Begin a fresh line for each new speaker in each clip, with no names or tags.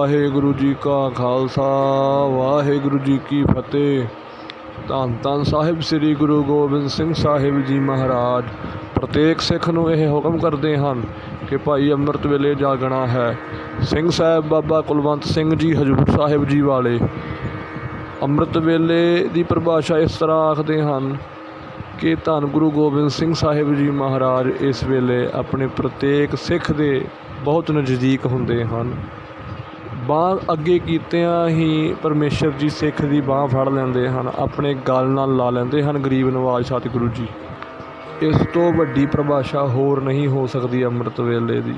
ਵਾਹਿਗੁਰੂ ਜੀ ਕਾ ਖਾਲਸਾ, ਵਾਹਿਗੁਰੂ ਜੀ ਕੀ ਫਤਿਹ। ਧੰਨ ਧੰਨ ਸਾਹਿਬ ਸ੍ਰੀ ਗੁਰੂ ਗੋਬਿੰਦ ਸਿੰਘ ਸਾਹਿਬ ਜੀ ਮਹਾਰਾਜ। ਪ੍ਰਤੇਕ ਸਿੱਖ ਨੂੰ ਇਹ ਹੁਕਮ ਕਰਦੇ ਹਨ ਕਿ ਭਾਈ ਅੰਮ੍ਰਿਤ ਵੇਲੇ ਜਾਗਣਾ ਹੈ। ਸਿੰਘ ਸਾਹਿਬ ਬਾਬਾ ਕੁਲਵੰਤ ਸਿੰਘ ਜੀ ਹਜੂਰ ਸਾਹਿਬ ਜੀ ਵਾਲੇ। ਅੰਮ੍ਰਿਤ ਵੇਲੇ ਦੀ ਪਰਿਭਾਸ਼ਾ ਇਸ ਤਰ੍ਹਾਂ ਆਖਦੇ ਹਨ ਕਿ ਧੰਨ ਗੁਰੂ ਗੋਬਿੰਦ ਸਿੰਘ ਸਾਹਿਬ ਜੀ ਮਹਾਰਾਜ ਇਸ ਵੇਲੇ ਆਪਣੇ ਪ੍ਰਤੇਕ ਸਿੱਖ ਦੇ ਬਹੁਤ ਨਜ਼ਦੀਕ ਹੁੰਦੇ ਹਨ। ਬਾਂਹ ਅੱਗੇ ਕੀਤਿਆਂ ਹੀ ਪਰਮੇਸ਼ਰ ਜੀ ਸਿੱਖ ਦੀ ਬਾਂਹ ਫੜ ਲੈਂਦੇ ਹਨ, ਆਪਣੇ ਗਲ ਨਾਲ ਲਾ ਲੈਂਦੇ ਹਨ ਗਰੀਬ ਨਵਾਜ ਸਤਿਗੁਰੂ ਜੀ। ਇਸ ਤੋਂ ਵੱਡੀ ਪਰਿਭਾਸ਼ਾ ਹੋਰ ਨਹੀਂ ਹੋ ਸਕਦੀ ਅੰਮ੍ਰਿਤ ਵੇਲੇ ਦੀ।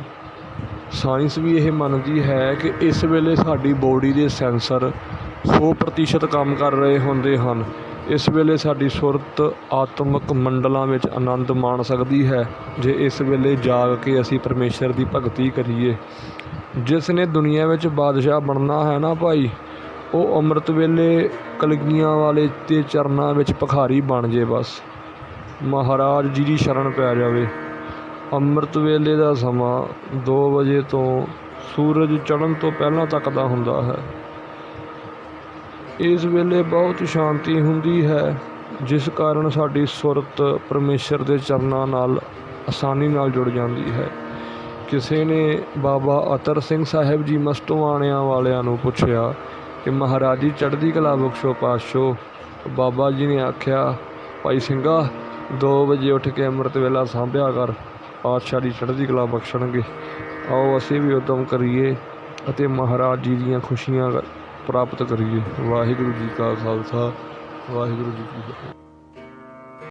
ਸਾਇੰਸ ਵੀ ਇਹ ਮੰਨਦੀ ਹੈ ਕਿ ਇਸ ਵੇਲੇ ਸਾਡੀ ਬੋਡੀ ਦੇ ਸੈਂਸਰ 100% ਕੰਮ ਕਰ ਰਹੇ ਹੁੰਦੇ ਹਨ। ਇਸ ਵੇਲੇ ਸਾਡੀ ਸੁਰਤ ਆਤਮਿਕ ਮੰਡਲਾਂ ਵਿੱਚ ਆਨੰਦ ਮਾਣ ਸਕਦੀ ਹੈ। ਜੇ ਇਸ ਵੇਲੇ ਜਾਗ ਕੇ ਅਸੀਂ ਪਰਮੇਸ਼ਰ ਦੀ ਭਗਤੀ ਕਰੀਏ ਜਿਸ ਨੇ ਦੁਨੀਆ ਵਿੱਚ ਬਾਦਸ਼ਾਹ ਬਣਨਾ ਹੈ ਨਾ ਭਾਈ, ਉਹ ਅੰਮ੍ਰਿਤ ਵੇਲੇ ਕਲਗੀਆਂ ਵਾਲੇ ਦੇ ਚਰਨਾਂ ਵਿੱਚ ਭਿਖਾਰੀ ਬਣ ਜੇ ਬਸ। ਮਹਾਰਾਜ ਜੀ ਦੀ ਸ਼ਰਨ ਪੈ ਜਾਵੇ। ਅੰਮ੍ਰਿਤ ਵੇਲੇ ਦਾ ਸਮਾਂ 2 ਵਜੇ ਤੋਂ ਸੂਰਜ ਚੜ੍ਹਨ ਤੋਂ ਪਹਿਲਾਂ ਤੱਕ ਦਾ ਹੁੰਦਾ ਹੈ। ਇਸ ਵੇਲੇ ਬਹੁਤ ਸ਼ਾਂਤੀ ਹੁੰਦੀ ਹੈ, ਜਿਸ ਕਾਰਨ ਸਾਡੀ ਸੁਰਤ ਪਰਮੇਸ਼ਰ ਦੇ ਚਰਨਾਂ ਨਾਲ ਆਸਾਨੀ ਨਾਲ ਜੁੜ ਜਾਂਦੀ ਹੈ। ਕਿਸੇ ਨੇ ਬਾਬਾ ਅਤਰ ਸਿੰਘ ਸਾਹਿਬ ਜੀ ਮਸਤਵਾਣਿਆਂ ਵਾਲਿਆਂ ਨੂੰ ਪੁੱਛਿਆ ਕਿ ਮਹਾਰਾਜ ਜੀ, ਚੜ੍ਹਦੀ ਕਲਾ ਬਖਸ਼ੋ ਪਾਤਸ਼ੋ ਬਾਬਾ ਜੀ ਨੇ ਆਖਿਆ, ਭਾਈ ਸਿੰਘਾ 2 ਵਜੇ ਉੱਠ ਕੇ ਅੰਮ੍ਰਿਤ ਵੇਲਾ ਸਾਂਭਿਆ ਕਰ। ਪਾਤਸ਼ਾਹ ਦੀ ਚੜ੍ਹਦੀ ਕਲਾ ਬਖਸ਼ਣਗੇ। ਆਓ ਅਸੀਂ ਵੀ ਉਦਮ ਕਰੀਏ ਅਤੇ ਮਹਾਰਾਜ ਜੀ ਦੀਆਂ ਖੁਸ਼ੀਆਂ ਪ੍ਰਾਪਤ ਕਰੀਏ। ਵਾਹਿਗੁਰੂ ਜੀ ਕਾ ਖਾਲਸਾ, ਵਾਹਿਗੁਰੂ ਜੀ ਕੀ ਫਤਿਹ।